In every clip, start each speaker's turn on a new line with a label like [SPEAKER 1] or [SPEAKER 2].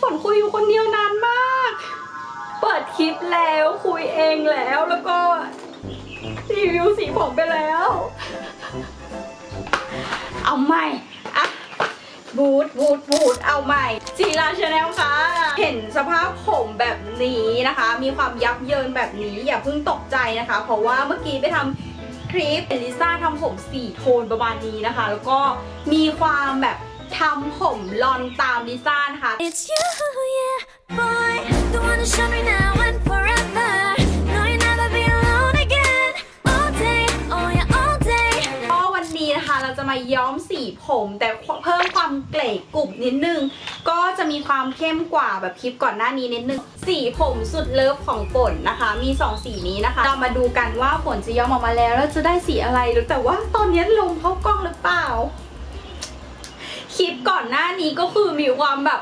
[SPEAKER 1] ฝนคุยอยู่คนเดียวนานมาก เปิดคลิปแล้วคุยเองแล้วแล้วก็รีวิวสีผมไปแล้ว เอาใหม่อะบูดบูดบูดเอาใหม่จีราชาแนลค่ะ เห็นสภาพผมแบบนี้นะคะ มีความยับเยินแบบนี้อย่าเพิ่งตกใจนะคะ เพราะว่าเมื่อกี้ไปทำคลิปเอลิซ่าทำผมสีโทนประมาณนี้นะคะ แล้วก็มีความแบบ ทำผมลอนตามลิซ่านะคะ
[SPEAKER 2] It's you, yeah, boy. The one to show me now and forever. No, you'll never be alone again. All day, oh yeah, all day.
[SPEAKER 1] ก็วันนี้นะคะเราจะมาย้อมสีผมแต่เพิ่มความเกล็ดกรุบนิดนึง ก็จะมีความเข้มกว่าแบบคลิปก่อนหน้านี้นิดนึง สีผมสุดเลิฟของฝนนะคะ มี 2 สีนี้นะคะ เรามาดูกันว่าฝนจะย้อมออกมาแล้วแล้วจะได้สีอะไรหรือแต่ว่าตอนนี้ลมเข้ากล้องหรือเปล่า คลิปก่อนหน้านี้ก็คือมีความแบบ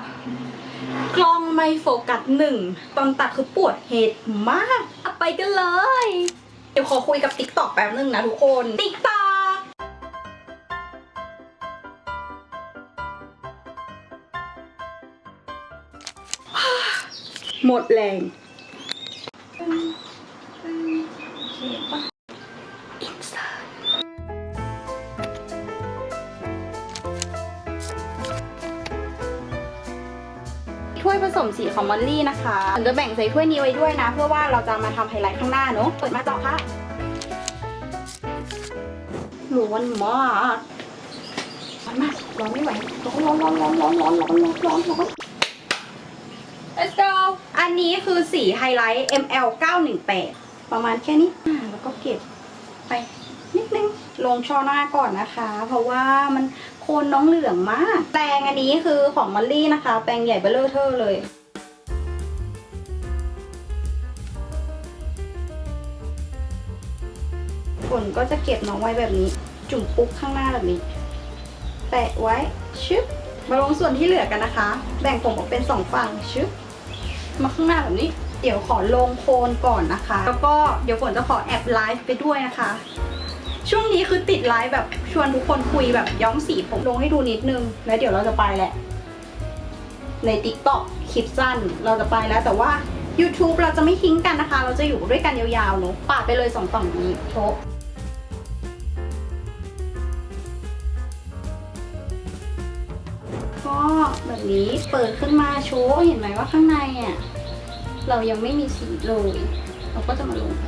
[SPEAKER 1] กล้องไม่โฟกัสหนึ่งตอนตัดคือปวดเหตุมากเอาไปกันเลย เดี๋ยวขอคุยกับติ๊กตอกแป๊บนึงนะทุกคนติ๊กตอกหมดแรง มสีของมอลลี่นะคะผมจะแบ่งใส่ถ้วยนี้ไว้ด้วยนะ เพื่อว่าเราจะมาทำไฮไลท์ข้างหน้าเนอะเปิดมาเจาะค่ะร้อนมากร้อนมากร้อนไม่ไหวร้อนร้อนร้อนร้อนร้อนร้อนร้อนร้อนร้อน Let's go อันนี้คือสีไฮไลท์ ML 918 ประมาณแค่นี้ แล้วก็เก็บไปนิดนึง ลงช่อหน้าก่อนนะคะ เพราะว่ามัน คนน้องเหลืองมากแปรงอันนี้คือของมอลลี่นะคะ แปรงใหญ่เบลเลอร์เทอร์เลยฝนก็จะเก็บน้องไว้แบบนี้ จุ่มปุ๊บข้างหน้าแบบนี้ แตะไว้ชึบมาลงส่วนที่เหลือกันนะคะ แบ่งผมออกเป็นสองฝั่งชึบมาข้างหน้าแบบนี้ เดี๋ยวขอลงโคนก่อนนะคะ แล้วก็เดี๋ยวฝนจะขอแอบไลฟ์ไปด้วยนะคะ ช่วงนี้คือติดไลฟ์แบบชวนทุกคนคุยแบบย้อมสีผมลงให้ดูนิดนึง แล้วเดี๋ยวเราจะไปแหละ ใน t ิ k t o k คลิปสั้นเราจะไปแล้วแต่ว่า YouTube เราจะไม่ทิ้งกันนะคะ เราจะอยู่ด้วยกันยาวๆเนอะปาดไปเลยสองฝั่งนี้โชะก็แบบนี้เปิดขึ้นมาโชว์เห็นไหมว่าข้างในอะ เรายังไม่มีสีเลย เราก็จะมาลงกัน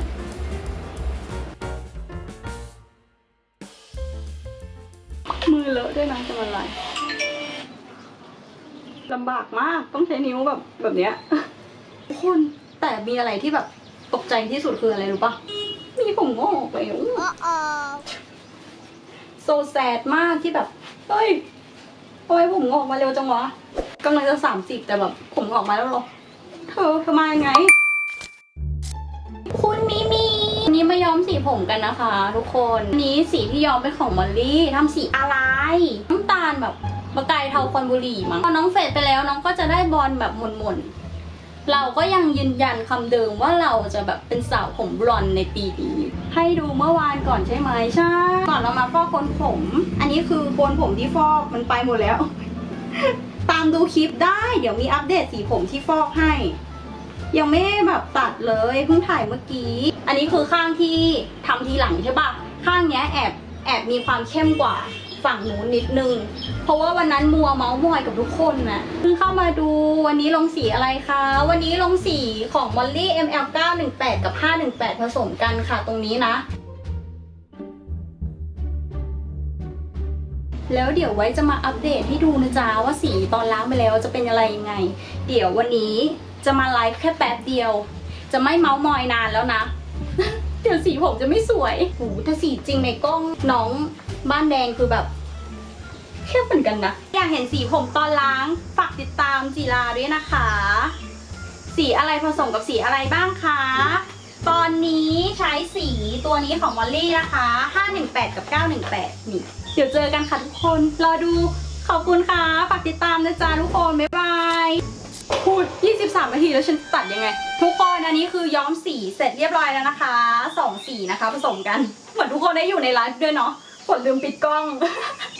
[SPEAKER 1] อเลอะด้วยนะจะมาอะไรลำบากมากต้องใช้นิ้วแบบแบบเนี้ยทุกคนแต่มีอะไรที่แบบตกใจที่สุดคืออะไรรู้ปะมีผมงอกไปโ Uh-oh. โซแซดมากที่แบบเฮ้ยทำไมผมงอกมาเร็วจังวะกำลังจะสามสิบแต่แบบผมงอกมาแล้วเหรอเธอเธอมายังไง คุณมิ ผมกันนะคะ ทุกคนนี้สีที่ย้อมเป็นของมอลลี่ทำสีอะไรน้ำตาลแบบประกายเทาควันบุหรี่มั้งพอน้องเฟดไปแล้วน้องก็จะได้บอลแบบหม่นๆเราก็ยังยืนยันคำเดิมว่าเราจะแบบเป็นสาวผมบลอนในปีนี้ให้ดูเมื่อวานก่อนใช่ไหมใช่ก่อนเรามาฟอกโคนผม อันนี้คือโคนผมที่ฟอกมันไปหมดแล้ว ตามดูคลิปได้ เดี๋ยวมีอัปเดตสีผมที่ฟอกให้ ยังไม่แบบตัดเลยเพิ่งถ่ายเมื่อกี้ อันนี้คือข้างที่ทำทีหลังใช่ปะข้างเนี้ยแอบแอบมีความเข้มกว่าฝั่งนู้นนิดนึง เพราะว่าวันนั้นมัวเมาส์มอยกับทุกคนน่ะเพิ่งเข้ามาดูวันนี้ลงสีอะไรคะ วันนี้ลงสีของ Molly ML 918 กับ 518 ผสมกันค่ะตรงนี้นะ แล้วเดี๋ยวไว้จะมาอัปเดตให้ดูนะจ๊ะว่าสีตอนล้างไปแล้วจะเป็นอะไรยังไง เดี๋ยววันนี้ จะมาไลฟ์แค่แป๊บเดียว จะไม่เมาส์มอยนานแล้วนะ เดี๋ยวสีผมจะไม่สวยโหแต่สีจริงในกล้องน้องบ้านแดงคือแบบเข้มเหมือนกันนะ อยากเห็นสีผมตอนล้าง ฝากติดตามจีราด้วยนะคะ สีอะไรผสมกับสีอะไรบ้างคะ ตอนนี้ใช้สีตัวนี้ของมอลลี่นะคะ 518 กับ 918 นี่ เดี๋ยวเจอกันค่ะทุกคน รอดู ขอบคุณค่ะ ฝากติดตามนะจ๊ะทุกคน บ๊ายบาย พูด 23 นาทีแล้วฉันตัดยังไง ทุกคนอันนี้คือย้อมสีเสร็จเรียบร้อยแล้วนะคะสองสีนะคะ ผสมกัน เหมือนทุกคนได้อยู่ในไลฟ์ด้วยเนาะฝนลืมปิดกล้อง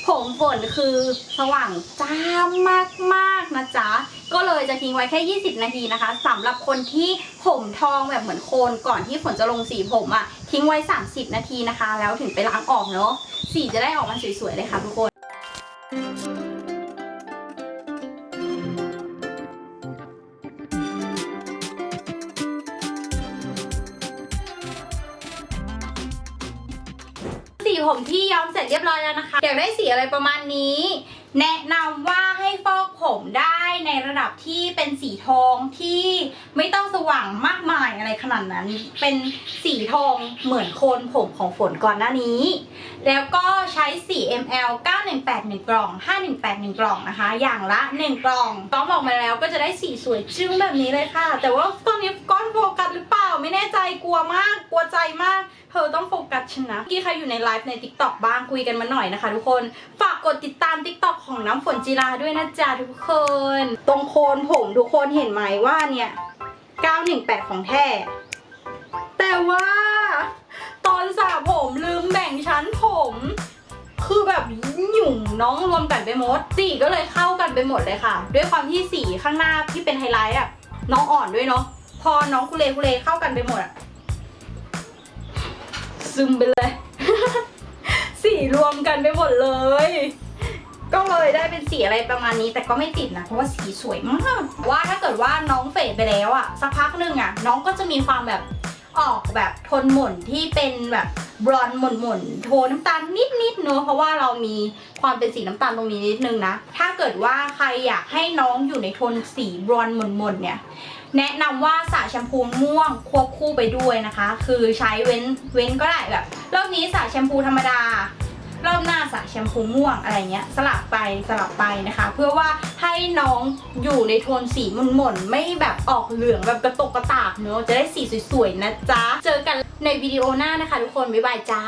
[SPEAKER 1] ผมฝนคือสว่างจ้ามากๆนะจ๊ะ ก็เลยจะทิ้งไว้แค่ 20 นาทีนะคะสำหรับคนที่ผมทองแบบเหมือนโคนก่อนที่ฝนจะลงสีผมอะทิ้งไว้ 30 นาทีนะคะ แล้วถึงไปล้างออกเนาะสีจะได้ออกมาสวยๆเลยค่ะทุกคน ผมที่ย้อมเสร็จเรียบร้อยแล้วนะคะ อยากได้สีอะไรประมาณนี้ แนะนำว่าให้ฟอกผมได้ในระดับที่เป็นสีทองที่ไม่ต้องสว่างมากมายอะไรขนาดนั้น เป็นสีทองเหมือนโคนผมของฝนก่อนหน้านี้ แล้วก็ใช้สี ml 9181 กล่อง 5181 กล่องนะคะ อย่างละ 1 กล่องก้อมออกมาแล้วก็จะได้สีสวยจึ้งแบบนี้เลยค่ะ แต่ว่าตอนนี้ก้อนโฟกัสหรือเแน่ใจกลัวมากกลัวใจมาก เธอต้องโฟกัสฉันะเมื่อกี้ใครอยู่ในไลฟ์ใน TikTok บ้างคุยกันมาหน่อยนะคะทุกคนฝากกดติดตาม TikTok ของน้ำฝนจีราด้วยนะจ๊ะทุกคน ตรงโคนผมทุกคนเห็นไหมว่าเนี่ย 918 ของแท้ แต่ว่า ตอนสระผมลืมแบ่งชั้นผม คือแบบหยุ่งน้องรวมกันไปหมดสีก็เลยเข้ากันไปหมดเลยค่ะ ด้วยความที่สีข้างหน้าที่เป็นไฮไลท์อะน้องอ่อนด้วยเนาะ พอน้องคุเลคุเลเข้ากันไปหมดอะซึมไปเลย สีรวมกันไปหมดเลย ก็เลยได้เป็นสีอะไรประมาณนี้ แต่ก็ไม่ติดนะ เพราะว่าสีสวยมากว่าถ้าเกิดว่าน้องเฟดไปแล้วอะสักพักหนึ่งอะน้องก็จะมีความแบบออกแบบโทนหม่นที่เป็นแบบบลอนหม่นหม่นๆโทนน้ำตาลนิดๆเนอะเพราะว่าเรามีความเป็นสีน้ำตาลตรงนี้นิดนึงนะ ถ้าเกิดว่าใครอยากให้น้องอยู่ในโทนสีบลอนหม่นหม่นๆเนี่ย แนะนำว่าสระแชมพูม่วงควบคู่ไปด้วยนะคะ คือใช้เว้นเว้นก็ได้แบบรอบนี้สระแชมพูธรรมดารอบหน้าสระแชมพูม่วงอะไรเงี้ย สลับไปสลับไปนะคะ เพื่อว่าให้น้องอยู่ในโทนสีหม่นๆไม่แบบออกเหลืองแบบกระตกกระตากเนอะจะได้สีสวยๆนะจ๊ะ เจอกันในวิดีโอหน้านะคะทุกคน บ๊ายบายจ้า